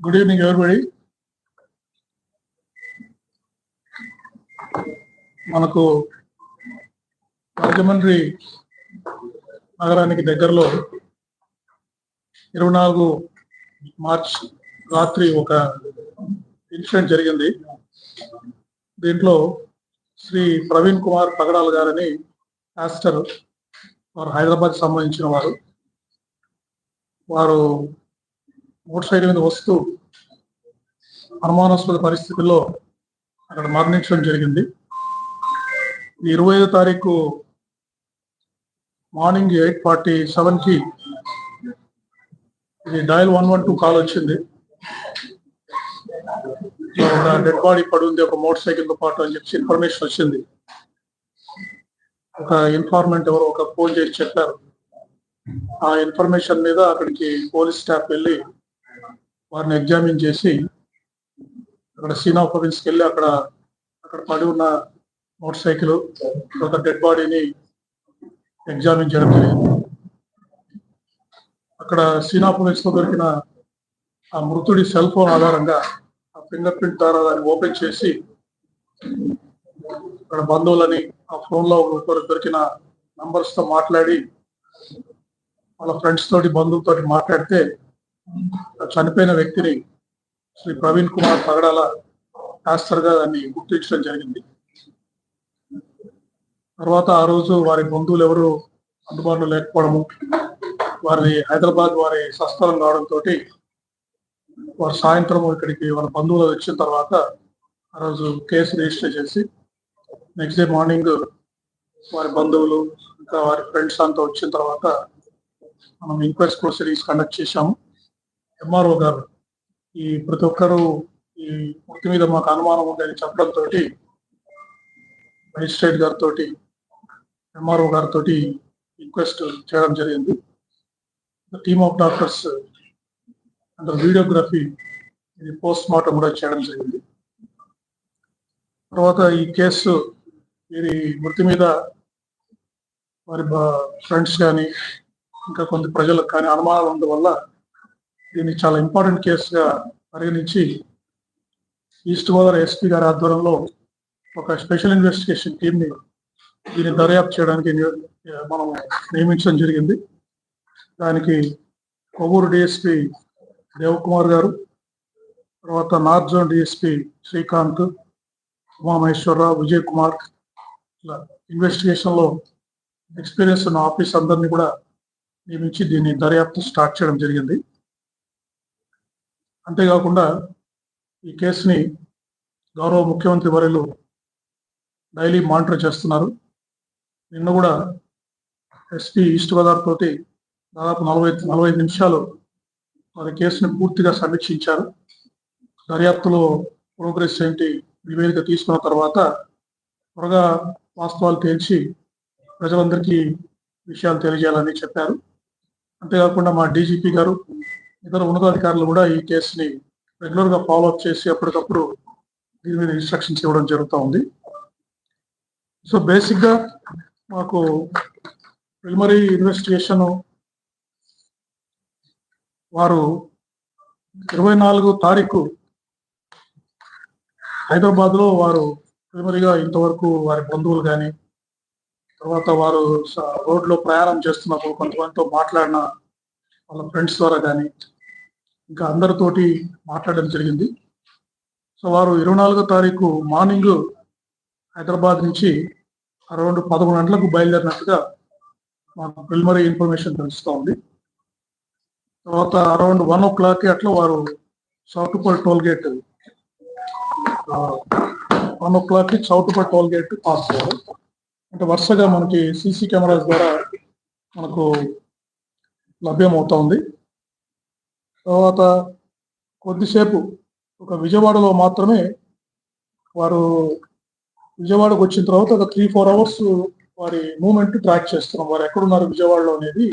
Good evening, everybody. మనకు రాజమండ్రి నగరానికి దగ్గరలో ఇరవై నాలుగు మార్చ్ రాత్రి ఒక ఇన్సిడెంట్ జరిగింది దీంట్లో శ్రీ ప్రవీణ్ కుమార్ పగడాల్ గారని యాస్టర్ వారు హైదరాబాద్ సంబంధించిన వారు వారు మోటార్ సైకిల్ మీద వస్తూ అనుమానాస్పద పరిస్థితుల్లో అక్కడ మరణించడం జరిగింది. ఇరవై ఐదో తారీఖు మార్నింగ్ ఎయిట్ ఫార్టీ సెవెన్కి ఇది dial one one two call వచ్చింది. ఒక డెడ్ బాడీ పడి ఉంది ఒక మోటార్ సైకిల్తో పాటు అని చెప్పి ఇన్ఫర్మేషన్ వచ్చింది. ఒక ఇన్ఫార్మెంట్ ఎవరో ఒక ఫోన్ చేసి చెప్పారు. ఆ ఇన్ఫర్మేషన్ మీద అక్కడికి పోలీస్ స్టాఫ్ వెళ్ళి వారిని ఎగ్జామిన్ చేసి అక్కడ సీన్ ఆఫ్కి వెళ్ళి అక్కడ అక్కడ పడి ఉన్న మోటార్ సైకిల్ ఒక డెడ్ బాడీని ఎగ్జామిన్ చేయడం జరిగింది. అక్కడ సీన్ ఆఫ్ దొరికిన ఆ మృతుడి సెల్ ఫోన్ ఆధారంగా ఆ ఫింగర్ ప్రింట్ ద్వారా దాన్ని ఓపెన్ చేసి అక్కడ బంధువులని ఆ ఫోన్లో ఒకరు దొరికిన నంబర్స్తో మాట్లాడి వాళ్ళ ఫ్రెండ్స్ తోటి బంధువులతోటి మాట్లాడితే చనిపోయిన వ్యక్తిని శ్రీ ప్రవీణ్ కుమార్ పగడాల పాస్టర్గా దాన్ని గుర్తించడం జరిగింది. తర్వాత ఆ రోజు వారి బంధువులు ఎవరు అందుబాటులో లేకపోవడము వారి హైదరాబాద్ వారి సస్థలం కావడంతో వారు సాయంత్రం ఇక్కడికి వాళ్ళ బంధువులు వచ్చిన తర్వాత ఆ రోజు కేసు రిజిస్టర్ చేసి నెక్స్ట్ డే మార్నింగ్ వారి బంధువులు ఇంకా వారి ఫ్రెండ్స్ అంతా వచ్చిన తర్వాత మనం ఇంక్వెస్ట్ ప్రొసీడింగ్స్ కండక్ట్ చేశాము. ఎంఆర్ఓ గారు ఈ ప్రతి ఒక్కరు ఈ వృత్తి మీద మాకు అనుమానం ఉందని చెప్పడంతో మెజిస్ట్రేట్ గారితో ఎంఆర్ఓ గారితో రిక్వెస్ట్ చేయడం జరిగింది. Team of doctors and videography ఇది పోస్ట్ మార్టం కూడా చేయడం జరిగింది. తర్వాత ఈ కేసు వీరి మృతి మీద వారి ఫ్రెండ్స్ కానీ ఇంకా కొంత ప్రజలకు కానీ అనుమానాలు ఉండడం వల్ల దీన్ని చాలా ఇంపార్టెంట్ కేసుగా పరిగణించి ఈస్ట్ గోదావరి ఎస్పీ గారి ఆధ్వర్యంలో ఒక స్పెషల్ ఇన్వెస్టిగేషన్ టీమ్ని దీన్ని దర్యాప్తు చేయడానికి మనం నియమించడం జరిగింది. దానికి కొవ్వూరు డిఎస్పి దేవకుమార్ గారు తర్వాత north zone DSP Srikanth Umamaheswararao Vijay Kumar ఇలా ఇన్వెస్టిగేషన్లో ఎక్స్పీరియన్స్ ఉన్న ఆఫీస్ అందరినీ కూడా నియమించి దీన్ని దర్యాప్తు స్టార్ట్ చేయడం జరిగింది. అంతేకాకుండా ఈ కేసుని గౌరవ ముఖ్యమంత్రి వర్యులు డైలీ మానిటర్ చేస్తున్నారు. నిన్న కూడా ఎస్పీ ఈస్ట్ గోదావరి తోటి దాదాపు నలభై నలభై నిమిషాలు వారి కేసుని పూర్తిగా సమీక్షించారు. దర్యాప్తులో ప్రోగ్రెస్ ఏంటి నివేదిక తీసుకున్న తర్వాత త్వరగా వాస్తవాలు తేల్చి ప్రజలందరికీ విషయాలు తెలియజేయాలని చెప్పారు. అంతేకాకుండా మా డీజీపీ గారు ఇతర ఉన్నతాధికారులు కూడా ఈ కేసుని రెగ్యులర్గా ఫాలో అప్ చేసి అప్పటికప్పుడు దీని మీద ఇన్స్ట్రక్షన్స్ ఇవ్వడం జరుగుతూ ఉంది. సో బేసిక్గా మాకు ప్రిలిమరీ ఇన్వెస్టిగేషన్ వారు ఇరవై నాలుగు తారీఖు హైదరాబాద్లో వారు ప్రిలిమరీగా ఇంతవరకు వారి బంధువులు కానీ తర్వాత వారు రోడ్లో ప్రయాణం చేస్తున్నప్పుడు కొంతమందితో మాట్లాడిన వాళ్ళ ఫ్రెండ్స్ ద్వారా కానీ ఇంకా అందరితోటి మాట్లాడడం జరిగింది. సో వారు ఇరవై నాలుగో తారీఖు మార్నింగ్ హైదరాబాద్ నుంచి అరౌండ్ పదకొండు గంటలకు బయలుదేరినట్టుగా మాకు ప్రిలిమరీ ఇన్ఫర్మేషన్ తెలుస్తూ ఉంది. తర్వాత అరౌండ్ వన్ ఓ క్లాక్ అట్లా వారు సౌటుపల్ టోల్ గేట్ వన్ ఓ క్లాక్కి సౌటుపల్ టోల్ గేట్ పాస్ అయ్యారు. అంటే వరుసగా మనకి సీసీ కెమెరాస్ ద్వారా మనకు లభ్యమవుతా ఉంది. తర్వాత కొద్దిసేపు ఒక విజయవాడలో మాత్రమే వారు విజయవాడకు వచ్చిన తర్వాత ఒక త్రీ ఫోర్ అవర్స్ వారి మూమెంట్ ట్రాక్ చేస్తున్నాం. వారు ఎక్కడున్నారు విజయవాడలో అనేది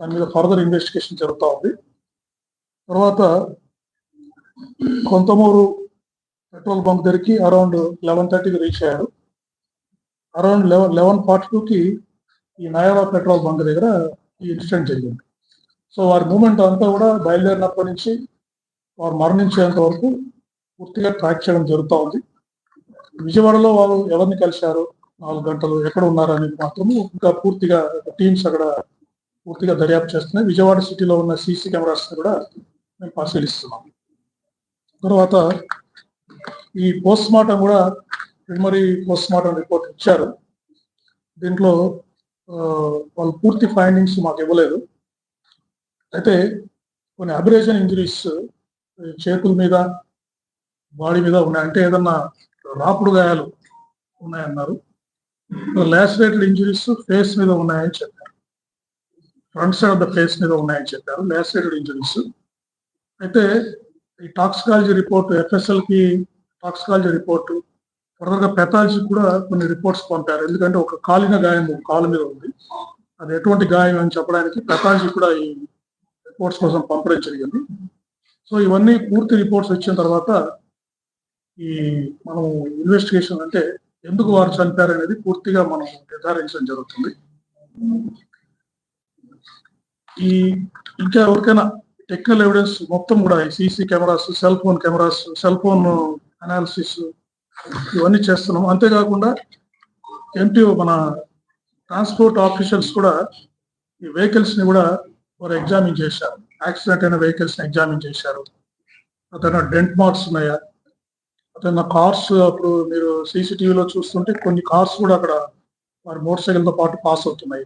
దాని మీద ఫర్దర్ ఇన్వెస్టిగేషన్ జరుగుతూ ఉంది. తర్వాత కొంతమూరు పెట్రోల్ బంక్ దగ్గరికి అరౌండ్ లెవెన్ థర్టీకి రీచ్ అయ్యారు. అరౌండ్ లెవెన్ లెవెన్ ఫార్టీ టూకి ఈ నయారా పెట్రోల్ బంక్ దగ్గర ఈ ఇన్సిడెంట్ జరిగింది. సో వారి మూమెంట్ అంతా కూడా బయలుదేరినప్పటి నుంచి వారు మరణించేంత వరకు పూర్తిగా ట్రాక్ చేయడం జరుగుతూ ఉంది. విజయవాడలో వాళ్ళు ఎవరిని కలిశారు నాలుగు గంటలు ఎక్కడ ఉన్నారు అనేది మాత్రము ఇంకా పూర్తిగా టీమ్స్ అక్కడ పూర్తిగా దర్యాప్తు చేస్తున్నాయి. విజయవాడ సిటీలో ఉన్న సీసీ కెమెరాస్ కూడా మేము పరిశీలిస్తున్నాం. తర్వాత ఈ పోస్ట్ మార్టం కూడా ప్రిమరీ పోస్ట్ మార్టం రిపోర్ట్ ఇచ్చారు. దీంట్లో వాళ్ళు పూర్తి ఫైండింగ్స్ మాకు ఇవ్వలేదు. అయితే కొన్ని అబరేషన్ ఇంజరీస్ చేతుల మీద బాడీ మీద ఉన్నాయి. అంటే ఏదన్నా రాపుడు గాయాలు ఉన్నాయన్నారు. లాసిరేటెడ్ ఇంజరీస్ ఫేస్ మీద ఉన్నాయని చెప్పారు. Front side of the face మీద ఉన్నాయని చెప్పారు. లాసిరేటెడ్ ఇంజరీస్ అయితే ఈ టాక్సికాలజీ రిపోర్ట్ ఎఫ్ఎస్ఎల్కి టాక్సికాలజీ రిపోర్ట్ ఫర్దర్గా పెథాలజీ కూడా కొన్ని రిపోర్ట్స్ పంపారు. ఎందుకంటే ఒక కాలిన గాయం కాలు మీద ఉంది. అది ఎటువంటి గాయం అని చెప్పడానికి పెథాలజీ కూడా ఈ రిపోర్ట్స్ కోసం పంపడం జరిగింది. సో ఇవన్నీ పూర్తి రిపోర్ట్స్ వచ్చిన తర్వాత ఈ మనం ఇన్వెస్టిగేషన్ అంటే ఎందుకు వారు చనిపోయారు అనేది పూర్తిగా మనం నిర్ధారించడం జరుగుతుంది. ఈ ఇంకా ఎవరికైనా టెక్నికల్ ఎవిడెన్స్ మొత్తం కూడా CC cameras cell phone cameras cell phone analysis ఇవన్నీ చేస్తున్నాం. అంతేకాకుండా ఎంపీ మన ట్రాన్స్పోర్ట్ ఆఫీషియల్స్ కూడా ఈ వెహికల్స్ని కూడా వారు ఎగ్జామిన్ చేశారు. యాక్సిడెంట్ అయిన వెహికల్స్ ఎగ్జామిన్ చేశారు. అతను డెంట్ మార్క్స్ ఉన్నాయా? అతను కార్స్ అప్పుడు మీరు సీసీటీవీలో చూస్తుంటే కొన్ని కార్స్ కూడా అక్కడ వారి మోటార్ సైకిల్తో పాటు పాస్ అవుతున్నాయి.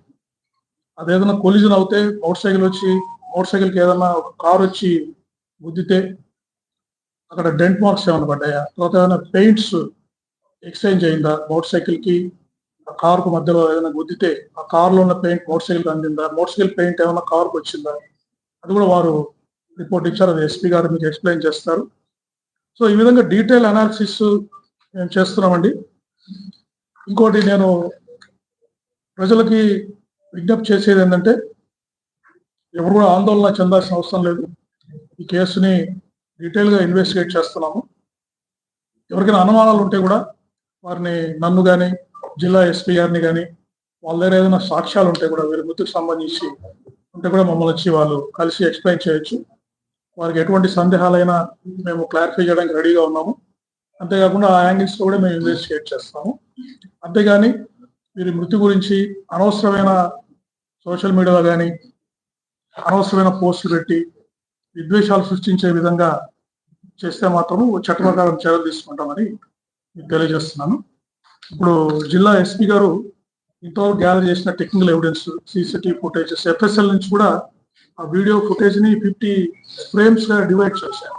అదేదైనా కొలిజన్ అవుతే మోటార్ సైకిల్ వచ్చి మోటార్ సైకిల్కి ఏదైనా ఒక కార్ వచ్చి గుద్దితే అక్కడ డెంట్ మార్క్స్ ఏమైనా పడ్డాయా? తర్వాత ఏమైనా పెయింట్స్ ఎక్స్చేంజ్ అయిందా? మోటార్ సైకిల్కి ఆ కార్కు మధ్యలో ఏదైనా గుద్దితే ఆ కార్లో ఉన్న పెయింట్ మోటార్ సైకిల్ అందిందా? మోటార్ సైకిల్ పెయింట్ ఏమైనా కార్కు వచ్చిందా? అది కూడా వారు రిపోర్ట్ ఇచ్చారు. అది ఎస్పీ గారు మీకు ఎక్స్ప్లెయిన్ చేస్తారు. సో ఈ విధంగా డీటెయిల్ అనాలిసిస్ మేము చేస్తున్నామండి. ఇంకోటి నేను ప్రజలకి విజ్ఞప్తి చేసేది ఏంటంటే ఎవరు కూడా ఆందోళన చెందాల్సిన అవసరం లేదు. ఈ కేసుని డీటెయిల్గా ఇన్వెస్టిగేట్ చేస్తున్నాము. ఎవరికైనా అనుమానాలు ఉంటే కూడా వారిని నన్ను కానీ జిల్లా ఎస్పీ గారిని కానీ వాళ్ళ దగ్గర ఏదైనా సాక్ష్యాలు ఉంటే కూడా వీరి మృతికి సంబంధించి ఉంటే కూడా మమ్మల్ని వచ్చి వాళ్ళు కలిసి ఎక్స్ప్లెయిన్ చేయొచ్చు. వారికి ఎటువంటి సందేహాలైనా మేము క్లారిఫై చేయడానికి రెడీగా ఉన్నాము. అంతేకాకుండా ఆ యాంగిల్స్ కూడా మేము ఇన్వెస్టిగేట్ చేస్తాము. అంతేగాని వీరి మృతి గురించి అనవసరమైన సోషల్ మీడియాలో కానీ అనవసరమైన పోస్టులు పెట్టి విద్వేషాలు సృష్టించే విధంగా చేస్తే మాత్రం చట్ట ప్రకారం చర్యలు తీసుకుంటామని మీకు తెలియజేస్తున్నాను. ఇప్పుడు జిల్లా ఎస్పీ గారు ఇంతవరకు గ్యాదర్ చేసిన technical evidence CCTV footages FSL నుంచి కూడా ఆ వీడియో ఫుటేజ్ని ఫిఫ్టీ ఫ్రేమ్స్గా డివైడ్ చేశారు.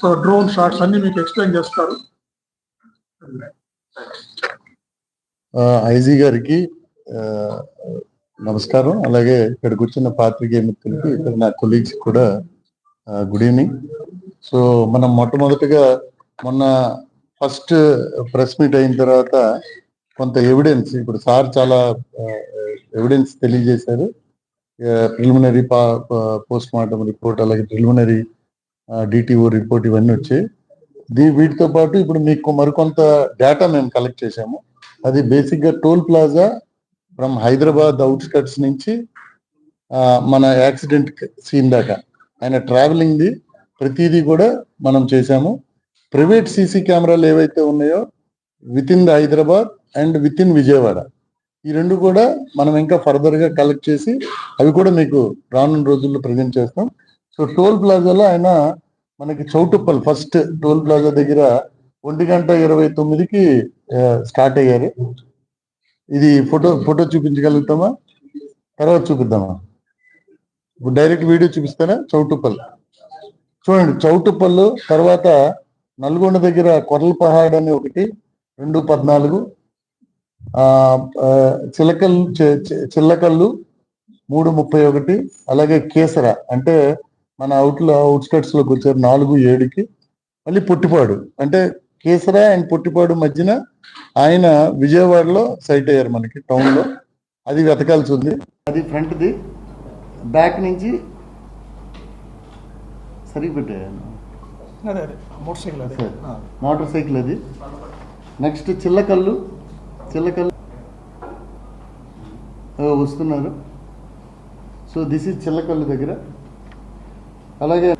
సో డ్రోన్ షాట్స్ అన్ని మీకు ఎక్స్ప్లెయిన్ చేస్తారు. ఐజీ గారికి నమస్కారం. అలాగే ఇక్కడ కూర్చున్న పాత్రికేయ మిత్రులకి ఇక్కడ నా కొలీగ్స్ కూడా గుడ్ ఈవినింగ్ సో మనం మొట్టమొదటిగా మొన్న ఫస్ట్ ప్రెస్ మీట్ అయిన తర్వాత కొంత ఎవిడెన్స్ ఇప్పుడు సార్ చాలా ఎవిడెన్స్ తెలియజేశారు. ప్రిలిమినరీ పోస్ట్ మార్టం రిపోర్ట్ అలాగే ప్రిలిమినరీ డిటిఓ రిపోర్ట్ ఇవన్నీ వచ్చాయి. దీ వీటితో పాటు ఇప్పుడు మీకు మరికొంత డేటా మేము కలెక్ట్ చేశాము. అది బేసిక్గా టోల్ ప్లాజా ఫ్రమ్ హైదరాబాద్ అవుట్స్కట్స్ నుంచి మన యాక్సిడెంట్ సీన్ దాకా. ఆయన ట్రావెలింగ్ది ప్రతిదీ కూడా మనం చేశాము. ప్రైవేట్ సీసీ కెమెరాలు ఏవైతే ఉన్నాయో within the Hyderabad and within Vijayawada. ఈ రెండు కూడా మనం ఇంకా ఫర్దర్గా కలెక్ట్ చేసి అవి కూడా మీకు రానున్న రోజుల్లో ప్రజెంట్ చేస్తాం. సో టోల్ ప్లాజాలో ఆయన మనకి చౌటుప్పల్ ఫస్ట్ టోల్ ప్లాజా దగ్గర ఒంటి గంట ఇరవై తొమ్మిదికి స్టార్ట్ అయ్యారు. ఇది ఫోటో ఫోటో చూపించగలుగుతామా? తర్వాత చూపిద్దామా? ఇప్పుడు డైరెక్ట్ వీడియో చూపిస్తారా? చౌటుప్పల్. చూడండి చౌటుప్పల్ తర్వాత నల్గొండ దగ్గర కొర్ల పహాడ్ అని ఒకటి రెండు పద్నాలుగు చిలకల్లు చిలకల్ చిల్లకల్లు మూడు ముప్పై ఒకటి అలాగే కేసర అంటే మన అవుట్లో అవుట్స్కట్స్లోకి వచ్చారు నాలుగు ఏడుకి. మళ్ళీ పొట్టిపాడు అంటే కేసర అండ్ పొట్టిపాడు మధ్యన ఆయన విజయవాడలో సైట్ అయ్యారు మనకి టౌన్లో అది వెతకాల్సి ఉంది. అది ఫ్రంట్ ది. బ్యాక్ నుంచి సరిగ్గా పెట్టాను అదే అదే. మోటార్ సైకిల్ అది మోటార్ సైకిల్ అది. నెక్స్ట్ చిల్లకల్లు. చిల్లకల్లు. వస్తున్నారు. సో దిస్ ఇస్ చిల్లకల్లు దగ్గర. అలాగే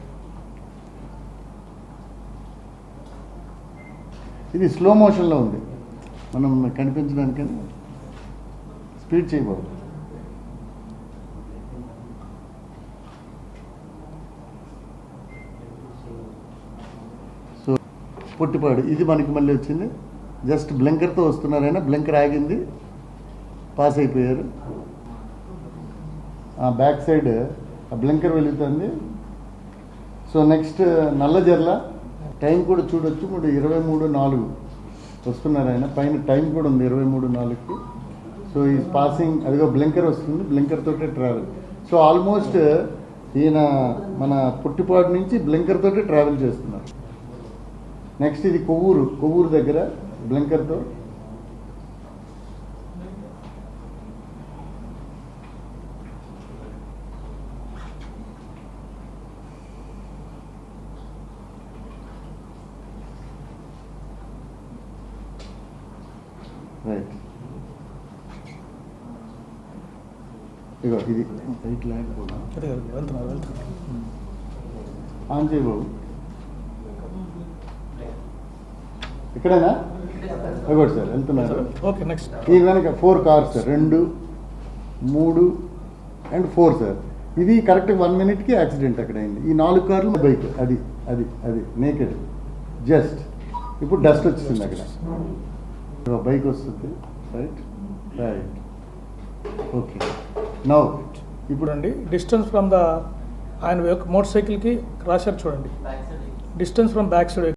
ఇది స్లో మోషన్లో ఉంది. మనం కనిపించడానికని స్పీడ్ చేయకూడదు. పొట్టిపాడు. ఇది మనకి మళ్ళీ వచ్చింది. జస్ట్ బ్లింకర్తో వస్తున్నారైనా బ్లింకర్ ఆగింది. పాస్ అయిపోయారు. ఆ బ్యాక్ సైడ్ ఆ బ్లింకర్ వెళుతుంది సో నెక్స్ట్ నల్లజర్ల టైం కూడా చూడొచ్చు. మూడు ఇరవై మూడు నాలుగు వస్తున్నారు ఆయన. పైన టైం కూడా ఉంది ఇరవై మూడు నాలుగుకి. సో ఈ పాసింగ్ అదిగో బ్లింకర్ వస్తుంది. బ్లింకర్ తోటే ట్రావెల్ సో ఆల్మోస్ట్ ఈయన మన పుట్టిపాటు నుంచి బ్లింకర్ తోటే ట్రావెల్ చేస్తున్నారు. నెక్స్ట్ ఇది కొవ్వూరు కొవ్వూరు దగ్గర బ్లింకర్తో రైట్ ఇగో ఇది రైట్ ల్యాండ్ కూడా వెళ్తున్నారు వెళ్తున్నారు ఆన్ చేయి బాబు ఇక్కడేనా? ఇగోటి సార్ వెళ్తున్నారు. Okay next. ఈ కనుక ఫోర్ కార్స్ సార్ రెండు మూడు అండ్ ఫోర్ సార్. ఇది కరెక్ట్ వన్ మినిట్కి యాక్సిడెంట్ అక్కడ అయింది ఈ నాలుగు కార్లు బైక్ అది అది అది నేకెడ్ జస్ట్ ఇప్పుడు డస్ట్ వచ్చింది అక్కడ. బైక్ వస్తుంది. రైట్ రైట్ ఓకే నౌ ఇప్పుడు అండి డిస్టెన్స్ ఫ్రమ్ ద ఆయన మోటార్ సైకిల్కి రాశారు చూడండి. Distance from back side